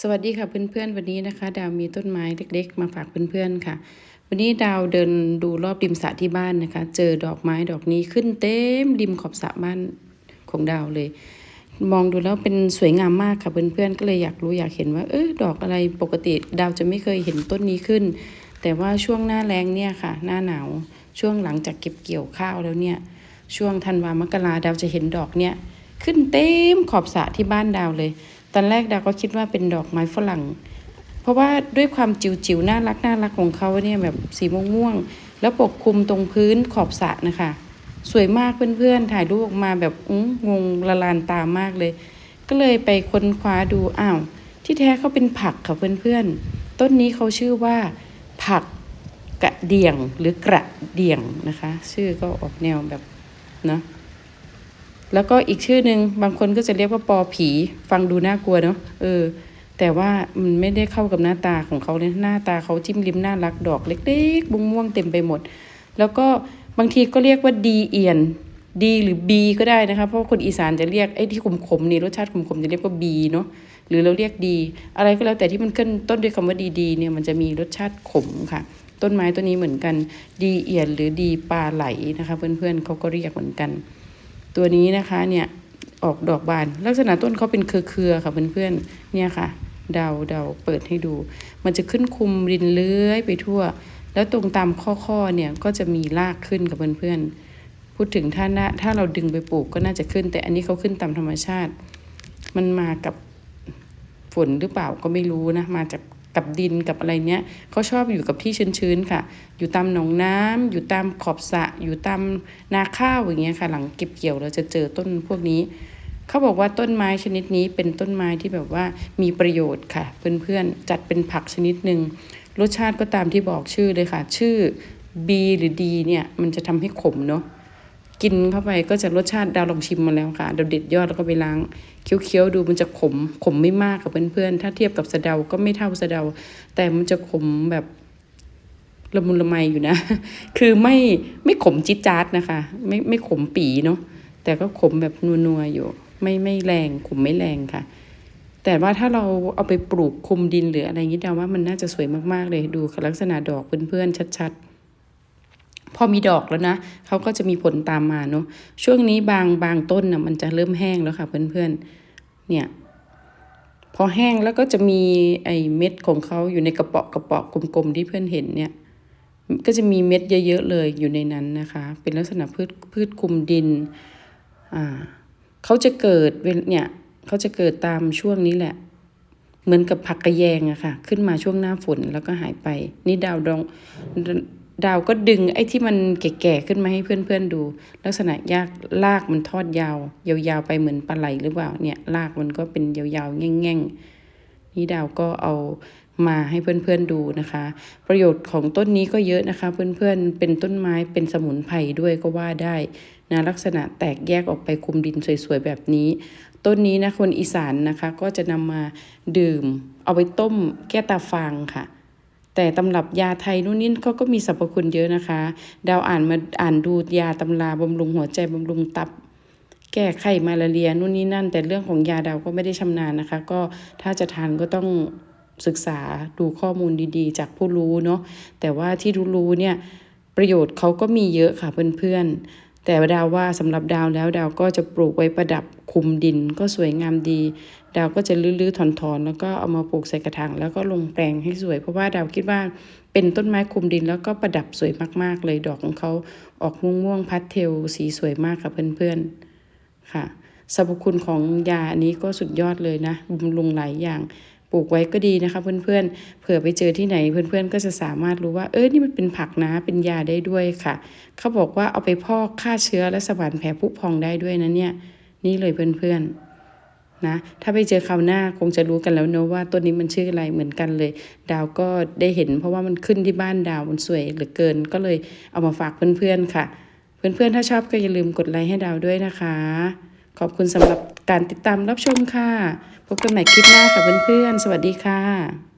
สวัสดีค่ะเพื่อนๆ วันนี้นะคะ ดาวมีต้นไม้เล็ก ๆ มาฝากเพื่อนๆค่ะ วันนี้ดาวเดินดูรอบริมสระที่บ้านนะคะ เจอดอกไม้ดอกนี้ขึ้นเต็มริมขอบสระบ้านของดาวเลย มองดูแล้วเป็นสวยงามมากค่ะเพื่อนๆก็เลยอยากรู้อยากเห็นว่า เออดอกอะไรปกติดาวจะไม่เคยเห็นต้นนี้ขึ้น แต่ว่าช่วงหน้าแรงเนี่ยค่ะ หน้าหนาวช่วงหลังจากเก็บเกี่ยวข้าวแล้วเนี่ยช่วงธันวามกราดาวจะเห็นดอกเนี่ยขึ้นเต็มขอบสระที่บ้านดาวเลย ตอนแรกดาก็คิดว่าเป็นดอกไม้ฝรั่ง เพราะว่าด้วยความจิ๋วๆน่ารักน่ารักของเขาเนี่ยแบบสีม่วงๆแล้วปกคลุมตรงพื้นขอบสระนะคะ สวยมากเพื่อนๆถ่ายรูปออกมาแบบอื้งงละลานตามากเลย ก็เลยไปค้นคว้าดูอ้าว ที่แท้เขาเป็นผักค่ะเพื่อนๆต้นนี้เขาชื่อว่า ผักกระเดี่ยงหรือกระเดี่ยงนะคะ ชื่อก็ออกแนวแบบเนาะ แล้วก็อีกชื่อหนึ่งบางคนก็จะเรียกว่าปอผี ฟังดูน่ากลัวเนาะเออ แต่ว่ามันไม่ได้เข้ากับหน้าตาของเขาเลยหน้าตาเขาจิ้มลิ้มน่ารักดอกเล็กๆบุ้งม่วงเต็มไปหมด แล้วก็บางทีก็เรียกว่าดีเอียนดีหรือบีก็ได้นะคะเพราะคนอีสานจะเรียกไอ้ที่ขมๆนี่รสชาติขมๆจะเรียกว่าบีเนาะหรือเราเรียกดี อะไรก็แล้วแต่ที่มันขึ้นต้นด้วยคำว่าดีๆเนี่ยมันจะมีรสชาติขมค่ะ ต้นไม้ตัวนี้เหมือนกัน ดีเอียนหรือดีปลาไหลนะคะ เพื่อนๆเขาก็เรียกเหมือนกัน ตัวนี้นะคะเนี่ยออกดอกบาน ลักษณะต้นเขาเป็นเครือๆค่ะเพื่อนๆเนี่ยค่ะ เดาเดาเปิดให้ดู มันจะขึ้นคุมรินเลื้อยไปทั่ว แล้วตรงตามข้อๆเนี่ยก็จะมีรากขึ้นกับเพื่อนๆพูดถึงถ้าน่าถ้าเราดึงไปปลูกก็น่าจะขึ้น แต่อันนี้เขาขึ้นตามธรรมชาติ มันมากับฝนหรือเปล่าก็ไม่รู้นะมาจาก กับดินกับอะไรเนี้ยเขาชอบอยู่กับที่ชื้นๆค่ะ อยู่ตามหนองน้ำอยู่ตามขอบสะ อยู่ตามนาข้าวอย่างเงี้ยค่ะ หลังเก็บเกี่ยวเราจะเจอต้นพวกนี้เขาบอกว่าต้นไม้ชนิดนี้เป็นต้นไม้ที่แบบว่ามีประโยชน์ค่ะ เพื่อนๆจัดเป็นผักชนิดหนึ่งรสชาติก็ตามที่บอกชื่อเลยค่ะ ชื่อ B หรือ D เนี่ยมันจะทำให้ขมเนาะ กินเข้าไปก็จะรสชาติดาวลองชิมมาแล้วค่ะดาวเด็ดยอดแล้วก็ไปล้างเคี้ยวๆดูมันจะขมขมไม่มากกับเพื่อนๆถ้าเทียบกับสะเดาก็ไม่เท่าสะเดา แต่มันจะขมแบบละมุนละไมอยู่นะ คือไม่ไม่ขมจิ๊ดจ๊าดนะคะ ไม่ไม่ขมปีเนาะแต่ก็ขมแบบนัวๆอยู่ ไม่ไม่แรงขมไม่แรงค่ะ แต่ว่าถ้าเราเอาไปปลูกคลุมดินหรืออะไรอย่างนี้ดาว่ามันน่าจะสวยมากๆเลยดูลักษณะดอกเพื่อนๆชัด ๆ พอมีดอกแล้วนะเขาก็จะมีผลตามมาเนาะช่วงนี้บางบางต้นนะ่ะมันจะเริ่มแห้งแล้วค่ะ เพื่อนๆ เนี่ย พอแห้งแล้วก็จะมีไอ้เม็ดของเขาอยู่ในกระเปาะกระเปาะกลมๆที่เพื่อนเห็นเนี่ย ก็จะมีเม็ดเยอะๆเลยอยู่ในนั้นนะคะ เป็นลักษณะพืชพืชคลุมดินอ่าเขาจะเกิดเวเนี่ยเขาจะเกิดตามช่วงนี้แหละเหมือนกับผักกระแยงอะค่ะ ขึ้นมาช่วงหน้าฝนแล้วก็หายไป นี่ดาวดอง ดาวก็ดึงไอ้ที่มันแก่ๆขึ้นมาให้เพื่อนๆดู ลักษณะยากลากมันทอดยาว ยาวๆไปเหมือนปลาไหลหรือเปล่าเนี่ยลากมันก็เป็นยาวๆแง่งๆนี่ดาวก็เอามาให้เพื่อนๆดูนะคะ ประโยชน์ของต้นนี้ก็เยอะนะคะ เพื่อนๆเป็นต้นไม้เป็นสมุนไพรด้วยก็ว่าได้นะลักษณะแตกแยกออกไปคุมดินสวยๆแบบนี้ ต้นนี้นะคนอีสานนะคะก็จะนำมาดื่ม เอาไปต้มแก้ตาฟางค่ะ แต่ตำรับยาไทยนู่นนี่เขาก็มีสรรพคุณเยอะนะคะ ดาวอ่านมาอ่านดูยาตำราบำรุงหัวใจบำรุงตับ แก้ไขมาลาเรียนู่นนี่นั่น แต่เรื่องของยาดาวก็ไม่ได้ชำนาญนะคะ ก็ถ้าจะทานก็ต้องศึกษาดูข้อมูลดีๆ จากผู้รู้เนาะแต่ว่าที่รู้เนี่ยประโยชน์เขาก็มีเยอะค่ะเพื่อนๆแต่ดาวว่าสำหรับดาวแล้วดาวก็จะปลูกไว้ประดับ คุมดินก็สวยงามดี ดาวก็จะลื้อๆถอนๆ แล้วก็เอามาปลูกใส่กระถางแล้วก็ลงแปลงให้สวย เพราะว่าดาวคิดว่าเป็นต้นไม้คุมดินแล้วก็ประดับสวยมากๆ เลยดอกของเขาออกม่วงๆพัดเทลสีสวยมากค่ะเพื่อนๆค่ะสรรพคุณของยาอันนี้ก็สุดยอดเลยนะบำรุงหลายอย่างปลูกไว้ก็ดีนะคะเพื่อนๆ เผื่อไปเจอที่ไหนเพื่อนๆ ก็จะสามารถรู้ว่าเออนี่มันเป็นผักนะเป็นยาได้ด้วยค่ะ เขาบอกว่าเอาไปพอกฆ่าเชื้อและสมานแผลผุพองได้ด้วยนะเนี่ย นี่เลยเพื่อนๆนะถ้าไปเจอคราวหน้าคงจะรู้กันแล้วเนอะว่าต้นนี้มันชื่ออะไรเหมือนกันเลย ดาวก็ได้เห็น เพราะว่ามันขึ้นที่บ้านดาวมันสวยเหลือเกิน ก็เลยเอามาฝากเพื่อนๆค่ะ เพื่อนๆถ้าชอบก็อย่าลืมกดไลค์ให้ดาวด้วยนะคะ ขอบคุณสำหรับการติดตามรับชมค่ะ พบกันใหม่คลิปหน้าค่ะเพื่อนๆสวัสดีค่ะ